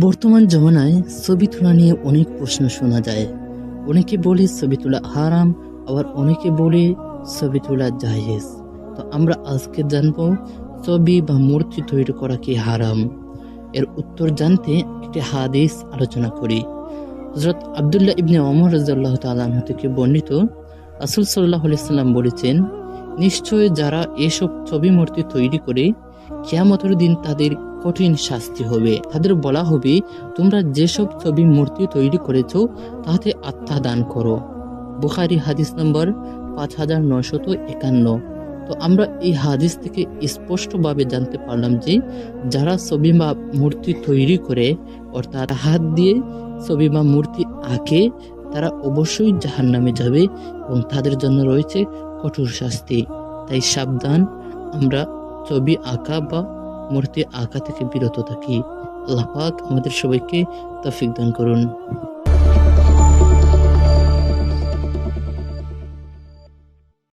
বর্তমান জমানায় ছবি তোলা নিয়ে অনেক প্রশ্ন শোনা যায়। অনেকে বলে ছবি তোলা হারাম, আবার অনেকে বলে ছবি তোলা জায়েজ। তো আমরা আজকে জানব, ছবি বা মূর্তি তৈরি করা কি হারাম? এর উত্তর জানতে একটি হাদিস আলোচনা করি। হজরত আবদুল্লাহ ইবনে অমর রাজাল্লাহ তালাহ থেকে বর্ণিত, রাসুল সাল্লাহ সাল্লাম বলেছেন, নিশ্চয় যারা এসব ছবি মূর্তি তৈরি করে কিয়ামতের দিন তাদের কঠিন শাস্তি হবে। তাদের বলা হবে, তোমরা যেসব ছবি মূর্তি তৈরি করেছ তাতে আত্মা দান করো। বুখারি হাদিস নম্বর পাঁচ হাজার নশত একান্ন। তো আমরা এই হাদিস থেকে স্পষ্টভাবে জানতে পারলাম যে, যারা ছবি বা মূর্তি তৈরি করে, অর্থাৎ হাত দিয়ে ছবি বা মূর্তি আঁকে, তারা অবশ্যই জাহান নামে যাবে এবং তাদের জন্য রয়েছে কঠোর শাস্তি। তাই সাবধান, আমরা ছবি আঁকা বা মূর্তি আঁকা থেকে বিরত থাকি। আল্লাহ পাক আমাদের সবাইকে তফিক দান করুন।